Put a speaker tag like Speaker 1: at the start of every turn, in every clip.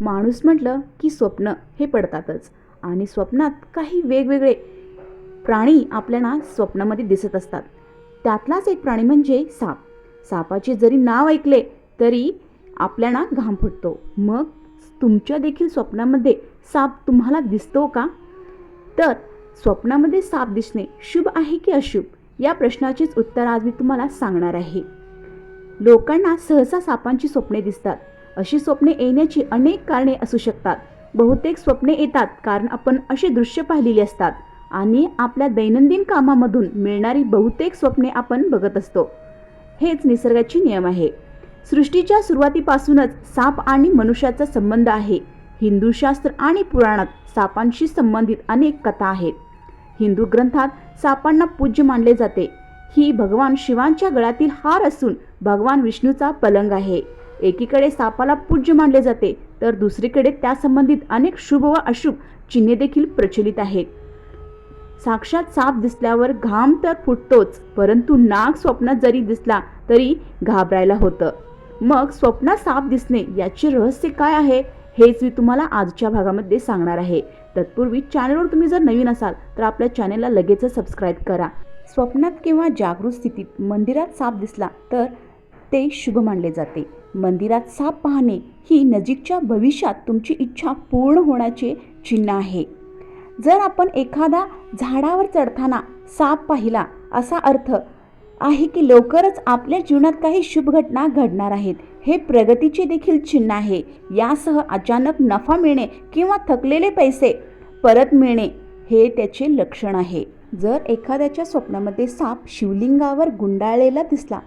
Speaker 1: माणूस म्हटलं की स्वप्न हे पडतातच. आणि स्वप्नात काही वेगवेगळे प्राणी आपल्याला स्वप्नामध्ये दिसत असतात. त्यातलाच एक प्राणी म्हणजे साप. सापाचे जरी नाव ऐकले तरी आपल्याला घाम फुटतो. मग तुमच्या देखील स्वप्नामध्ये साप तुम्हाला दिसतो का? तर स्वप्नामध्ये साप दिसणे शुभ आहे की अशुभ? या प्रश्नाचेच उत्तर आज मी तुम्हाला सांगणार आहे. लोकांना सहसा सापांची स्वप्ने दिसतात. अशी स्वप्ने येण्याची अनेक कारणे असू शकतात. बहुतेक स्वप्ने येतात कारण आपण अशी दृश्य पाहिलेली असतात आणि आपल्या दैनंदिन कामामधून मिळणारी बहुतेक स्वप्ने आपण बघत असतो. हेच निसर्गाचे नियम आहे. सृष्टीच्या सुरुवातीपासूनच साप आणि मनुष्याचा संबंध आहे. हिंदू शास्त्र आणि पुराणात सापांशी संबंधित अनेक कथा आहेत. हिंदू ग्रंथात सापांना पूज्य मानले जाते. ही भगवान शिवांच्या गळ्यातील हार असून भगवान विष्णूचा पलंग आहे. एकीकडे सापाला पूज्य मानले जाते तर दुसरीकडे त्यासंबंधित अनेक शुभ व अशुभ चिन्हे देखील प्रचलित आहेत. साक्षात साप दिसल्यावर घाम तर फुटतोच परंतु नाग स्वप्नात जरी दिसला तरी घाबरायला होतं. मग स्वप्नात साप दिसणे याचे रहस्य काय आहे हेच मी तुम्हाला आजच्या भागामध्ये सांगणार आहे. तत्पूर्वी चॅनलवर तुम्ही जर नवीन असाल तर आपल्या चॅनलला लगेचच सबस्क्राईब करा. स्वप्नात किंवा जागृत स्थितीत मंदिरात साप दिसला तर ते शुभ मानले जाते. मंदिरात साप पाहणे ही नजीकच्या भविष्यात तुमची इच्छा पूर्ण होण्याचे चिन्ह आहे. जर आपण एखादा झाडावर चढताना साप पाहिला असा अर्थ आहे की लवकरच आपल्या जीवनात काही शुभ घटना घडणार आहेत. हे प्रगतीचे देखील चिन्ह आहे. यासह अचानक नफा मिळणे किंवा थकलेले पैसे परत मिळणे हे त्याचे लक्षण आहे. जर एखाद्याच्या स्वप्नामध्ये साप शिवलिंगावर गुंडाळलेला दिसला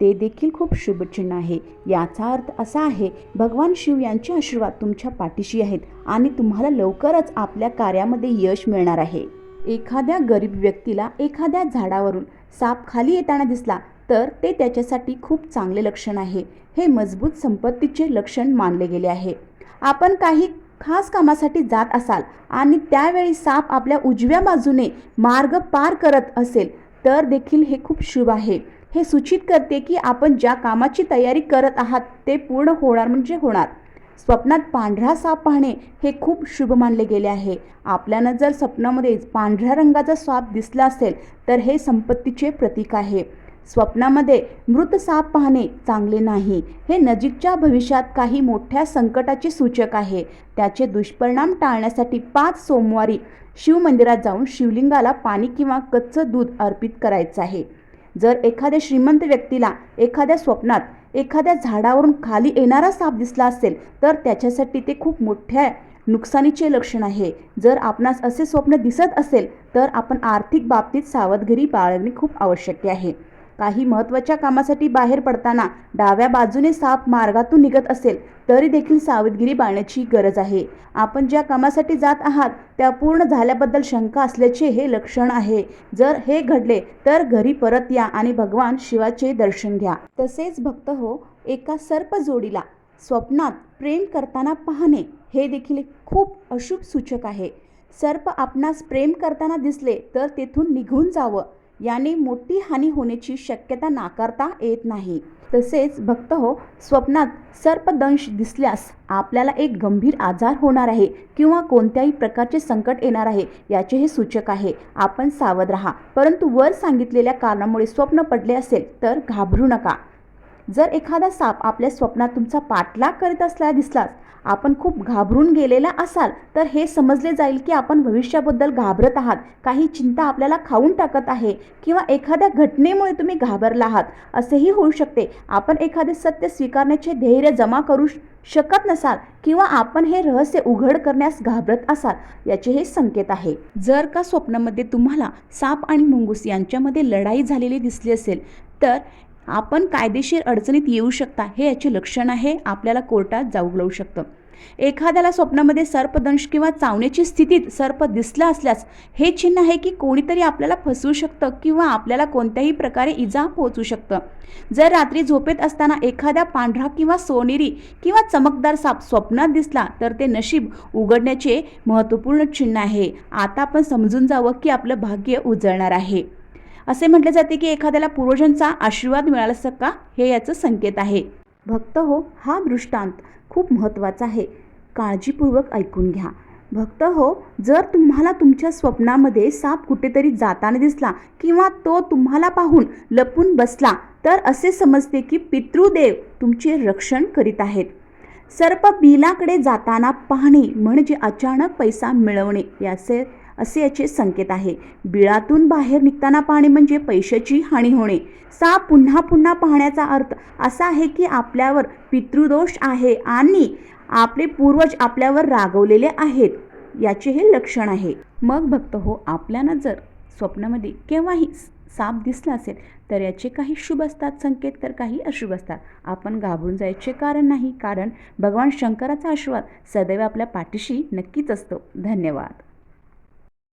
Speaker 1: ते देखील खूप शुभचिन्ह आहे. याचा अर्थ असा आहे भगवान शिव यांचे आशीर्वाद तुमच्या पाठीशी आहेत आणि तुम्हाला लवकरच आपल्या कार्यामध्ये यश मिळणार आहे. एखाद्या गरीब व्यक्तीला एखाद्या झाडावरून साप खाली येताना दिसला तर ते त्याच्यासाठी खूप चांगले लक्षण आहे. हे मजबूत संपत्तीचे लक्षण मानले गेले आहे. आपण काही खास कामासाठी जात असाल आणि त्यावेळी साप आपल्या उजव्या बाजूने मार्ग पार करत असेल तर देखील हे खूप शुभ आहे. हे सूचित करते की आपण ज्या कामाची तयारी करत आहात ते पूर्ण होणार म्हणजे होणार. स्वप्नात पांढरा साप पाहणे हे खूप शुभ मानले गेले आहे. आपल्यानं जर स्वप्नामध्ये पांढऱ्या रंगाचा साप दिसला असेल तर हे संपत्तीचे प्रतीक आहे. स्वप्नामध्ये मृत साप पाहणे चांगले नाही. हे नजीकच्या भविष्यात काही मोठ्या संकटाचे सूचक आहे. त्याचे दुष्परिणाम टाळण्यासाठी पाच सोमवारी शिवमंदिरात जाऊन शिवलिंगाला पाणी किंवा कच्चं दूध अर्पित करायचं आहे. जर एखाद्या श्रीमंत व्यक्तीला एखाद्या स्वप्नात एखाद्या झाडावरून खाली येणारा साप दिसला असेल तर त्याच्यासाठी ते खूप मोठ्या नुकसानीचे लक्षण आहे. जर आपणास असे स्वप्न दिसत असेल तर आपण आर्थिक बाबतीत सावधगिरी बाळगणे खूप आवश्यक आहे. काही महत्त्वाच्या कामासाठी बाहेर पडताना डाव्या बाजूने साप मार्गातून निघत असेल तरी देखील सावधगिरी बाळण्याची गरज आहे. आपण ज्या कामासाठी जात आहात त्या पूर्ण झाल्याबद्दल शंका असल्याचे हे लक्षण आहे. जर हे घडले तर घरी परत या आणि भगवान शिवाचे दर्शन घ्या. तसेच भक्त हो एका सर्प जोडीला स्वप्नात प्रेम करताना पाहणे हे देखील खूप अशुभ सूचक आहे. सर्प आपणास प्रेम करताना दिसले तर तेथून निघून जावं. याने मोठी हानी होण्याची शक्यता नाकारता येत नाही. तसेच भक्त हो स्वप्नात सर्पदंश दिसल्यास आपल्याला एक गंभीर आजार होणार आहे किंवा कोणत्याही प्रकारचे संकट येणार आहे याचे हे सूचक आहे. आपण सावध राहा. परंतु वर सांगितलेल्या कारणामुळे स्वप्न पडले असेल तर घाबरू नका. जर एखादा साप आपल्या स्वप्नात तुमचा पाठलाग करीत असला दिसलास आपण खूप घाबरून गेलेला असाल तर हे समजले जाईल की आपण भविष्याबद्दल घाबरत आहात काही चिंता आपल्याला खाऊन टाकत आहे किंवा एखाद्या घटनेमुळे तुम्ही घाबरला आहात असेही होऊ शकते. आपण एखादे सत्य स्वीकारण्याचे धैर्य जमा करू शकत नसाल किंवा आपण हे रहस्य उघड करण्यास घाबरत असाल याचे हे संकेत आहे. जर का स्वप्नामध्ये तुम्हाला साप आणि मुंगूस यांच्यामध्ये लढाई झालेली दिसली असेल तर आपण कायदेशीर अडचणीत येऊ शकता हे याचे लक्षण आहे आपल्याला कोर्टात जाऊ लावू शकतं. एखाद्याला स्वप्नामध्ये सर्पदंश किंवा चावण्याची स्थितीत सर्प दिसला असल्यास हे चिन्ह आहे की कोणीतरी आपल्याला फसवू शकतं किंवा आपल्याला कोणत्याही प्रकारे इजा पोहोचू शकतं. जर रात्री झोपेत असताना एखादा पांढरा किंवा सोनेरी किंवा चमकदार साप स्वप्नात दिसला तर ते नशीब उघडण्याचे महत्त्वपूर्ण चिन्ह आहे. आता आपण समजून जावं की आपलं भाग्य उजळणार आहे. असे म्हटले जाते की एखाद्याला पूर्वजांचा आशीर्वाद मिळाला असं का? हे याचं संकेत आहे. भक्त हो हा दृष्टांत खूप महत्त्वाचा आहे. काळजीपूर्वक ऐकून घ्या. भक्त हो जर तुम्हाला तुमच्या स्वप्नामध्ये साप कुठेतरी जाताना दिसला किंवा तो तुम्हाला पाहून लपून बसला तर असे समजते की पितृदेव तुमचे रक्षण करीत आहेत. सर्प बिलाकडे जाताना पाहणे म्हणजे अचानक पैसा मिळवणे याचे असे याचे संकेत आहे. बिळातून बाहेर निघताना पाहणे म्हणजे पैशाची हानी होणे. साप पुन्हा पुन्हा पाहण्याचा अर्थ असा आहे की आपल्यावर पितृदोष आहे आणि आपले पूर्वज आपल्यावर रागवलेले आहेत याचे हे लक्षण आहे. मग भक्त हो आपल्याला जर स्वप्नामध्ये केव्हाही साप दिसला असेल तर याचे काही शुभ असतात संकेत तर काही अशुभ असतात. आपण घाबरून जायचे कारण नाही कारण भगवान शंकराचा आशीर्वाद सदैव आपल्या पाठीशी नक्कीच असतो. धन्यवाद.